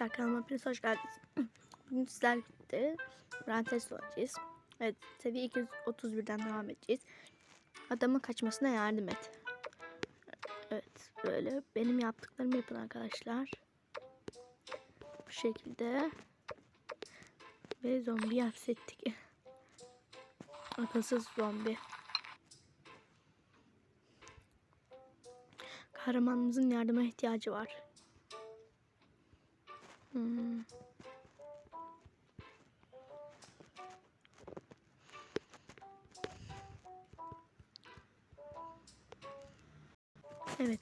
Arkadaşlar kanalıma hepiniz hoş geldiniz. Bugün sizlerle birlikte Brantes oynayacağız. Evet seviye 231'den devam edeceğiz. Adamın kaçmasına yardım et. Evet böyle benim yaptıklarımı yapın arkadaşlar. Bu şekilde. Ve zombi hapsettik. Akılsız zombi. Kahramanımızın yardıma ihtiyacı var. Evet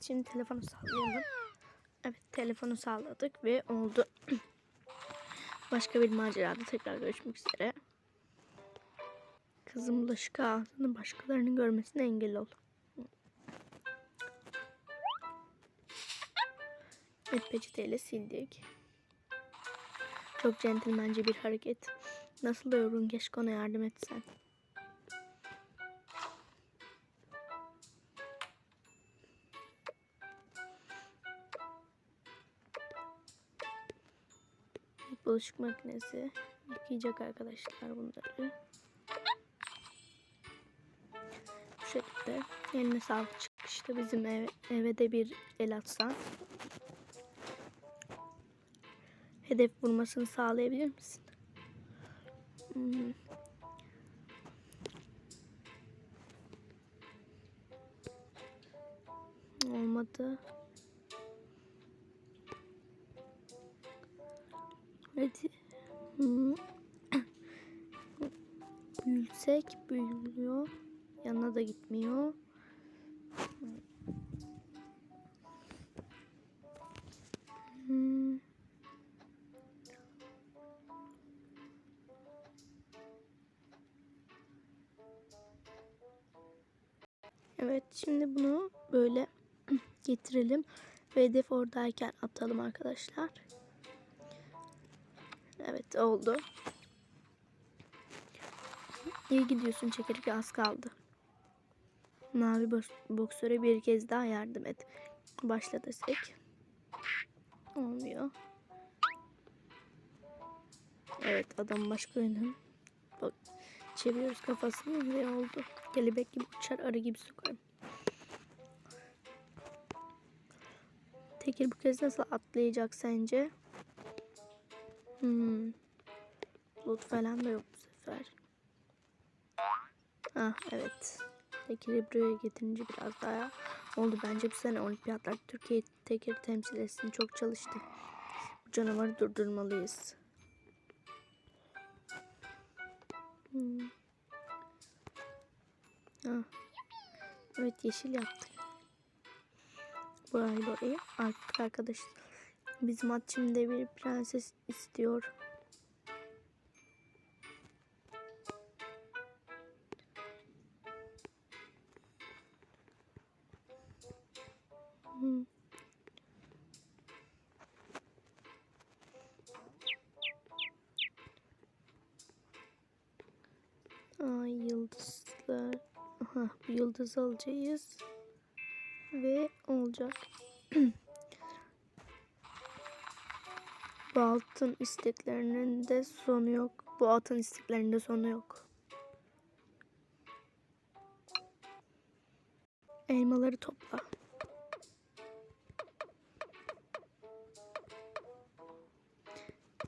şimdi telefonu sağlayalım. Evet telefonu sağladık ve oldu. Başka bir macerada tekrar görüşmek üzere. Kızım bulaşık ağzını başkalarının görmesine engel ol. Evet peçeteyle sildik. Çok centilmence bir hareket. Nasıl da yorgun keşke ona yardım etsen. Bulaşık makinesi yıkayacak arkadaşlar bunları. Bu şekilde eline sağlık çıkışta bizim eve, eve de bir el atsan. Hedef vurmasını sağlayabilir misin? Hmm. Olmadı. Hadi. Hmm. Büyülsek büyülüyor. Yanına da gitmiyor. Evet şimdi bunu böyle getirelim ve hedef oradayken atalım arkadaşlar. Evet oldu. İyi gidiyorsun çekirdek az kaldı. Mavi boksöre bir kez daha yardım et. Başla. Olmuyor. Evet adam başka. Bak çeviriyoruz kafasını ve oldu. Kelebek gibi uçar arı gibi sokarım. Tekir bu kez nasıl atlayacak sence? Hmm. Bulut falan da yok bu sefer. Ah evet. Tekir'i buraya getirince biraz daha oldu. Bence bu sene olimpiyatlar Türkiye Tekir temsil etsin. Çok çalıştı. Bu canavarı durdurmalıyız. Hmm. Evet yeşil yaptık. Burayı oraya artık arkadaş. Bizim at şimdi bir prenses istiyor. Hmm. Yıldız alacağız. Ve olacak. Bu altın isteklerinin de sonu yok. Bu altın isteklerinin de sonu yok. Elmaları topla.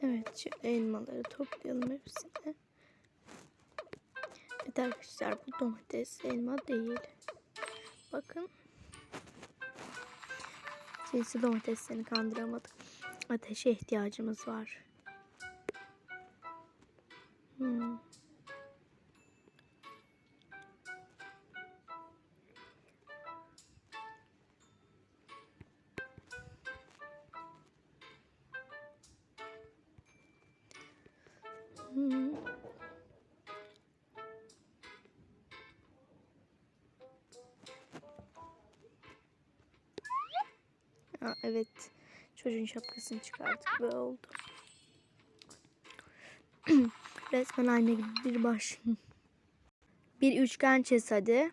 Evet şu elmaları toplayalım hepsini. Evet arkadaşlar bu domates elma değil. Bakın. Cinsi domateslerini kandıramadık. Ateşe ihtiyacımız var. Hmm. Aa, evet. Çocuğun şapkasını çıkardık ve oldu. Resmen aynı gibi bir baş. Bir üçgen çiz hadi.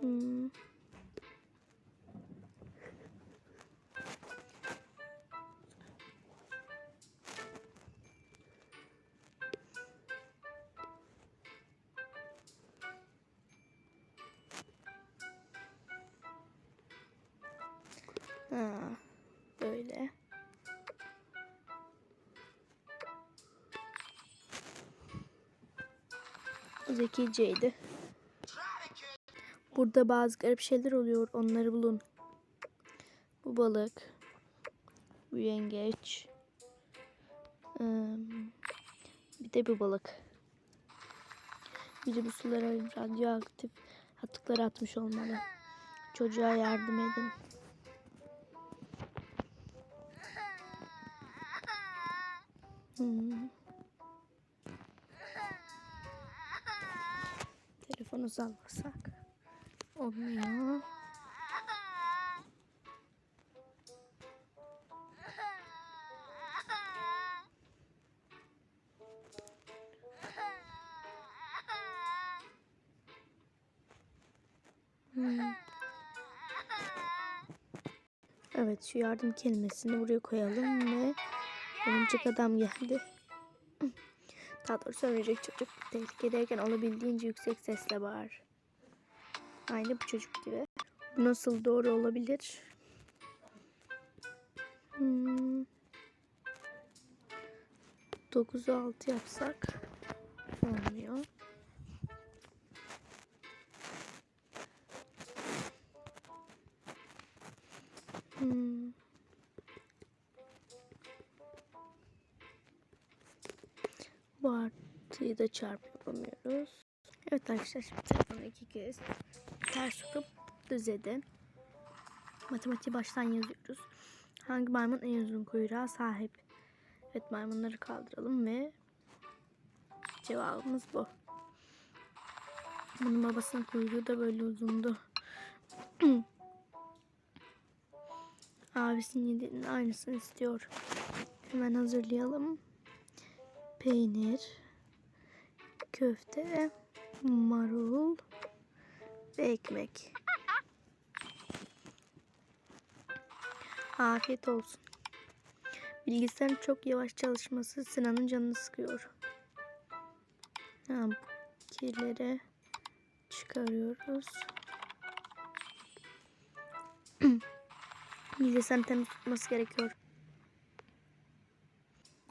Hmm. Ha, böyle. Zekiceydi. Burada bazı garip şeyler oluyor. Onları bulun. Bu balık. Bu yengeç. Bir de bu balık. Biri bu sulara radyoaktif atıkları atmış olmalı. Çocuğa yardım edin. Hmm. Telefonu sallasak olmuyor. Hmm. Evet şu yardım kelimesini buraya koyalım ve örümcek adam geldi. Daha doğrusu örümcek çocuk tehlikedeyken olabildiğince yüksek sesle bağır. Aynı bu çocuk gibi. Bu nasıl doğru olabilir? Hmm. 9'u 6 yapsak olmuyor. Hmm. Bu artıyı da çarp yapamıyoruz. Evet arkadaşlar şimdi telefonu iki kez ters sokup düz edin. Matematiği baştan yazıyoruz. Hangi maymun en uzun kuyruğa sahip? Evet maymunları kaldıralım ve cevabımız bu. Bunun babasının kuyruğu da böyle uzundu. Abisinin yediğinin aynısını istiyor. Hemen hazırlayalım. Peynir, köfte, marul ve ekmek. Afiyet olsun. Bilgisayarın çok yavaş çalışması Sinan'ın canını sıkıyor. Ha, bu kirleri çıkarıyoruz. Bilgisayarın temiz tutması gerekiyor.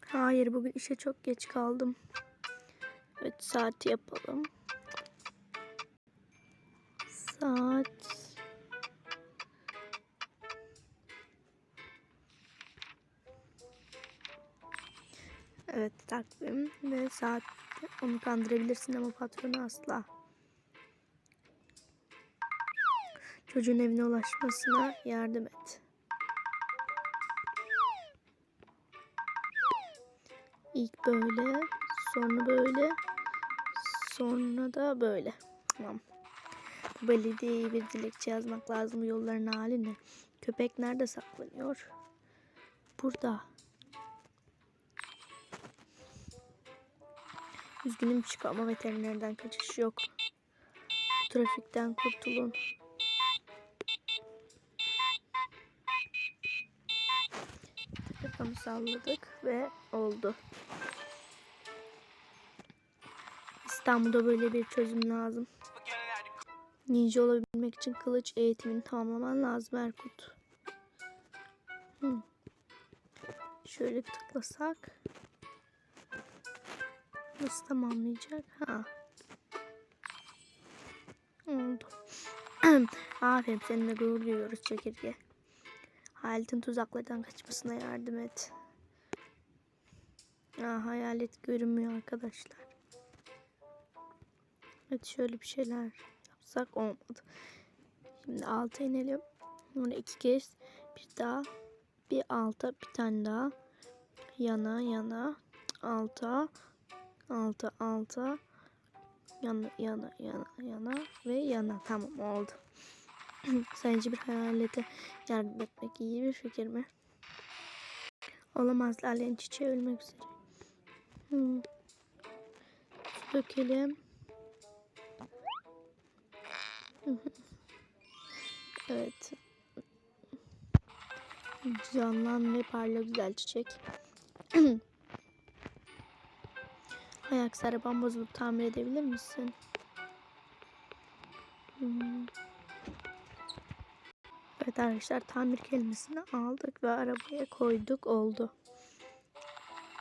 Hayır bugün işe çok geç kaldım. Evet saati yapalım. Saat Evet takvim ve saat onu kandırabilirsin ama patronu asla. Çocuğun evine ulaşmasına yardım et. İlk böyle, sonra böyle, sonra da böyle. Tamam. Bu belediyeye bir dilekçe yazmak lazım. Yolların hali ne? Köpek nerede saklanıyor? Burada. Üzgünüm çık ama veterinerden kaçış yok. Trafikten kurtulun. Telefonu salladık ve oldu. İstanbul'da böyle bir çözüm lazım. Ninja olabilmek için kılıç eğitimini tamamlaman lazım Erkut. Hı. Şöyle tıklasak. Nasıl tamamlayacak? Ha. Oldu. Aferin seninle gurur duyuyoruz çekirge. Halit'in tuzaklardan kaçmasına yardım et. Aa, hayalet görünmüyor arkadaşlar. Evet şöyle bir şeyler yapsak olmadı. Şimdi alta inelim. Bunu iki kez bir daha bir alta bir tane daha yana yana alta alta alta yana yana yana yana ve yana tamam oldu. Sence bir hayalete yardım etmek iyi bir fikir mi? Olamaz Lale'nin çiçeği ölmek üzere. Hmm. Dökelim. Evet. Canlan ve parla güzel çiçek. Ayak araban bozulup tamir edebilir misin? Hmm. Evet arkadaşlar tamir kelimesini aldık ve arabaya koyduk oldu.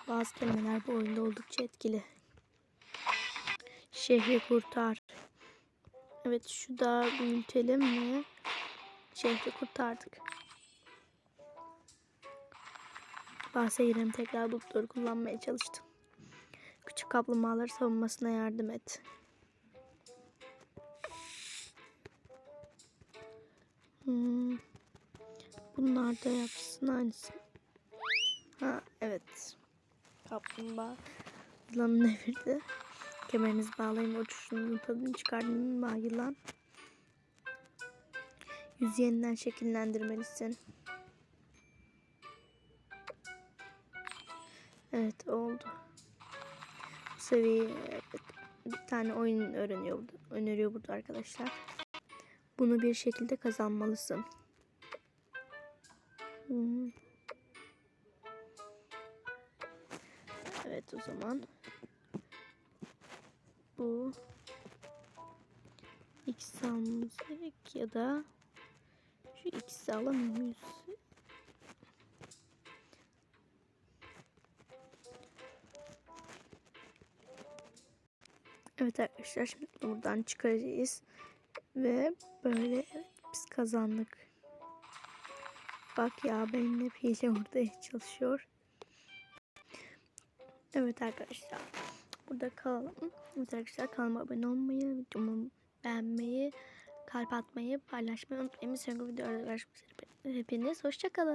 Bazı kelimeler bu oyunda oldukça etkili. Şehri kurtar. Evet şu da büyütelim mi? Şehri kurtardık. Bahse gireyim tekrar bulutları kullanmaya çalıştım. Küçük kaplumbağaları savunmasına yardım et. Hmm. Bunlar da yapsın aynısını. Ha evet. Kaplumbağa yılanı devirdi. Kemerinizi bağlayın uçuşunun tadını çıkardın mı yılan? Yüzü yeniden şekillendirmelisin. Evet oldu. Bu seviye evet, bir tane oyun öğreniyor burada, öneriyor burada arkadaşlar. Bunu bir şekilde kazanmalısın. Hmm. Evet o zaman bu X almamız ya da şu X'i alamıyor muyuz? Evet arkadaşlar şimdi buradan çıkaracağız. Ve böyle evet, biz kazandık. Bak ya benimle hile orada çalışıyor. Evet arkadaşlar. Burada kalalım. Arkadaşlar kanalıma abone olmayı, videomu beğenmeyi, kalp atmayı, paylaşmayı unutmayın. Bir sonraki videoda görüşmek üzere. Hepiniz hoşçakalın.